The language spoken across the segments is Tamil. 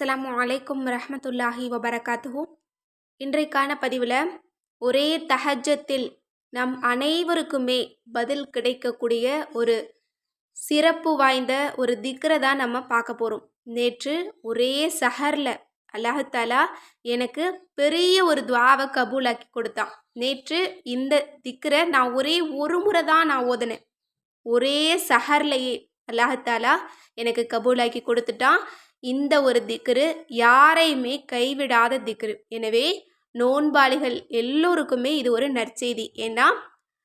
அஸ்லாம் வலைக்கம் ரஹமத்துல்லாஹி வபரகாத்துஹூ. இன்றைக்கான பதிவில் ஒரே தஹஜத்தில் நம் அனைவருக்குமே பதில் கிடைக்கக்கூடிய ஒரு சிறப்பு வாய்ந்த ஒரு திக்கரை தான் நம்ம பார்க்க போகிறோம் நேற்று ஒரே சஹரில் அல்லாஹாலா எனக்கு பெரிய ஒரு துவாவை கபூலாக்கி கொடுத்தான். நேற்று இந்த திக்கரை நான் ஒரே ஒரு முறை தான் நான் ஓதுனேன். ஒரே சஹர்லையே அல்லாஹாலா எனக்கு கபூலாக்கி கொடுத்துட்டான். இந்த ஒரு திக்ரு யாரையுமே கைவிடாத திக்ரு. எனவே நோன்பாளிகள் எல்லோருக்குமே இது ஒரு நற்செய்தி. ஏன்னா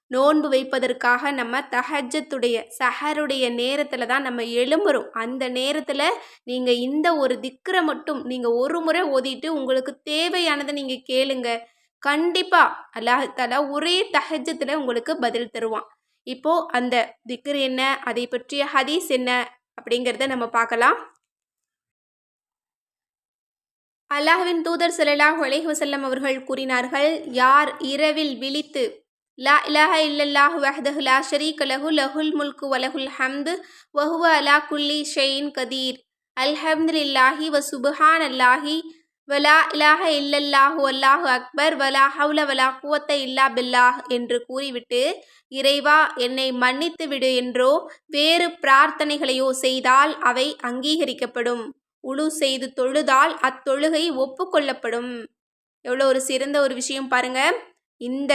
நோன்பு வைப்பதற்காக நம்ம தஹஜத்துடைய சஹருடைய நேரத்தில் தான் நம்ம எழும்புறோம். அந்த நேரத்தில் நீங்கள் இந்த ஒரு திக்கரை மட்டும் நீங்கள் ஒரு முறை ஓதிட்டு உங்களுக்கு தேவையானதை நீங்கள் கேளுங்க. கண்டிப்பாக அல்லாஹால ஒரே தஹஜத்தில் உங்களுக்கு பதில் தருவான். இப்போது அந்த திக்ரு என்ன? அதை பற்றிய ஹதீஸ் என்ன? அப்படிங்கிறத நம்ம பார்க்கலாம். அல்லாஹ்வின் தூதர் சல்லாஹ் அலைஹி அவர்கள் கூறினார்கள் யார் இரவில் விழித்து லா இலாஹ இல்லல்லாஹு வஹ்தஹு லா ஷரீக லஹு லஹுல் முல்கு வலஹுல் ஹம்து வஹுவ அலா குல்லி ஷெயின் கதீர் அல்ஹம்துலில்லாஹி வ சுபஹான் அல்லாஹி வலா இலாஹ இல்லல்லாஹு அல்லாஹு அக்பர் வலா ஹவுல வலா குவத்த இல்லா பில்லாஹ் என்று கூறிவிட்டு இறைவா என்னை மன்னித்து விடு என்றோ வேறு பிரார்த்தனைகளையோ செய்தால் அவை அங்கீகரிக்கப்படும். உழு செய்து தொழுதால் அத்தொழுகை ஒப்புக்கொள்ளப்படும். எவ்வளோ ஒரு சிறந்த ஒரு விஷயம் பாருங்க. இந்த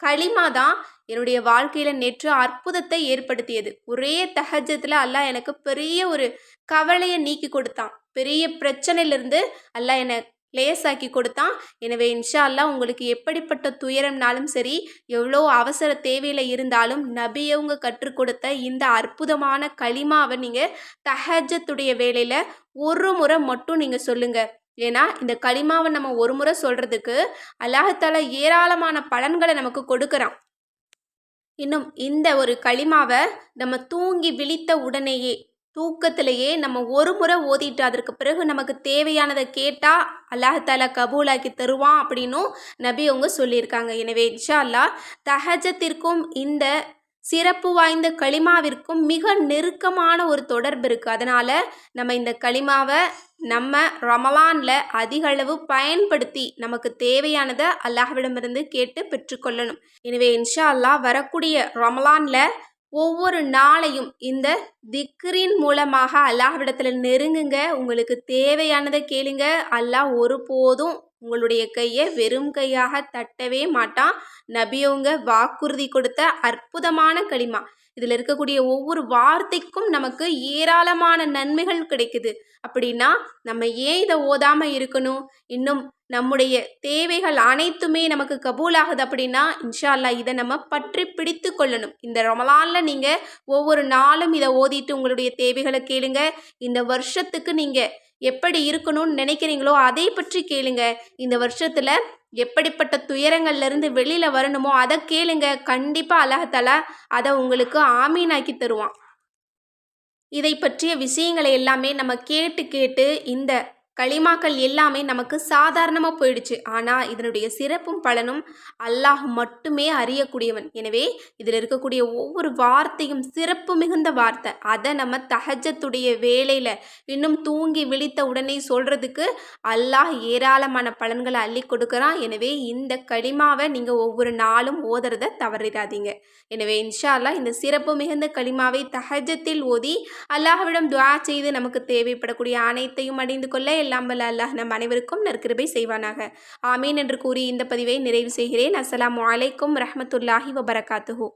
களிமா தான் என்னுடைய வாழ்க்கையில் நேற்று அற்புதத்தை ஏற்படுத்தியது. ஒரே தகஜத்தில் அல்லாஹ் எனக்கு பெரிய ஒரு கவலையை நீக்கி கொடுத்தான். பெரிய பிரச்சனையிலிருந்து அல்லாஹ் என்னை லேசாக்கி கொடுத்தான். எனவே இன்ஷா அல்லா உங்களுக்கு எப்படிப்பட்ட துயரம்னாலும் சரி எவ்வளோ அவசர தேவையில் இருந்தாலும் நபியவங்க கற்றுக் கொடுத்த இந்த அற்புதமான களிமாவை நீங்கள் தஹஜத்துடைய வேலையில் ஒரு முறை மட்டும் நீங்கள் சொல்லுங்கள் ஏன்னா இந்த களிமாவை நம்ம ஒரு முறை சொல்கிறதுக்கு அல்லாஹால ஏராளமான பலன்களை நமக்கு கொடுக்குறான். இன்னும் இந்த ஒரு களிமாவை நம்ம தூங்கி விழித்த உடனேயே தூக்கத்திலேயே நம்ம ஒரு முறை ஓதிட்டு அதற்கு பிறகு நமக்கு தேவையானதை கேட்டால் அல்லாஹால கபூலாக்கி தருவான் அப்படின்னும் நபி அவங்க சொல்லியிருக்காங்க. எனவே இன்ஷா அல்லா தஹஜத்திற்கும் இந்த சிறப்பு வாய்ந்த களிமாவிற்கும் மிக நெருக்கமான ஒரு தொடர்பு இருக்குது அதனால் நம்ம இந்த களிமாவை நம்ம ரமலானில் அதிக அளவு பயன்படுத்தி நமக்கு தேவையானதை அல்லாஹ்விடமிருந்து கேட்டு பெற்றுக்கொள்ளணும். எனவே இன்ஷா அல்லாஹ் வரக்கூடிய ரமலானில் ஒவ்வொரு நாளையும் இந்த திக்ரின் மூலமாக அல்லாஹ்விடத்தில் நெருங்குங்க. உங்களுக்கு தேவையானதை கேளுங்க. அல்லாஹ் ஒருபோதும் உங்களுடைய கையை வெறும் கையாக தட்டவே மாட்டான். நபியவங்க வாக்குறுதி கொடுத்த அற்புதமான களிமா. இதில் இருக்கக்கூடிய ஒவ்வொரு வார்த்தைக்கும் நமக்கு ஏராளமான நன்மைகள் கிடைக்குது. அப்படின்னா நம்ம ஏன் இதை ஓதாமல் இருக்கணும்? இன்னும் நம்முடைய தேவைகள் அனைத்துமே நமக்கு கபூலாகுது அப்படின்னா இன்ஷா அல்லா இதை நம்ம பற்றி பிடித்து கொள்ளணும். இந்த ரமலானில் நீங்கள் ஒவ்வொரு நாளும் இதை ஓதிட்டு உங்களுடைய தேவைகளை கேளுங்க. இந்த வருஷத்துக்கு நீங்கள் எப்படி இருக்கணும்னு நினைக்கிறீங்களோ அதை பற்றி கேளுங்க. இந்த வருஷத்தில் எப்படிப்பட்ட துயரங்கள்லேருந்து வெளியில் வரணுமோ அதை கேளுங்க. கண்டிப்பாக அழகத்தால அதை உங்களுக்கு ஆமீனாக்கி தருவான். இதை பற்றிய விஷயங்களை எல்லாமே நம்ம கேட்டு கேட்டு இந்த களிமாக்கள் எல்லாமே நமக்கு சாதாரணமாக போயிடுச்சு. ஆனால் இதனுடைய சிறப்பும் பலனும் அல்லாஹ் மட்டுமே அறியக்கூடியவன். எனவே இதில் இருக்கக்கூடிய ஒவ்வொரு வார்த்தையும் சிறப்பு மிகுந்த வார்த்தை. அதை நம்ம தகஜத்துடைய வேலையில் இன்னும் தூங்கி விழித்த உடனே சொல்கிறதுக்கு அல்லாஹ் ஏராளமான பலன்களை அள்ளி கொடுக்குறான். எனவே இந்த களிமாவை நீங்கள் ஒவ்வொரு நாளும் ஓதுறத தவறிடாதீங்க. எனவே இன்ஷா அல்லாஹ் இந்த சிறப்பு மிகுந்த களிமாவை தகஜத்தில் ஓதி அல்லாஹ்விடம் துவா செய்து நமக்கு தேவைப்படக்கூடிய அனைத்தையும் அடைந்து கொள்ள எல்லாம் வல்ல அல்லாஹ் நம் அனைவருக்கும் நற்கிருபை செய்வானாக. ஆமீன் என்று கூறி இந்த பதிவை நிறைவு செய்கிறேன். அஸ்லாம் வலைக்கும் ரஹமத்துல்லாஹி வபரகாத்துஹூ.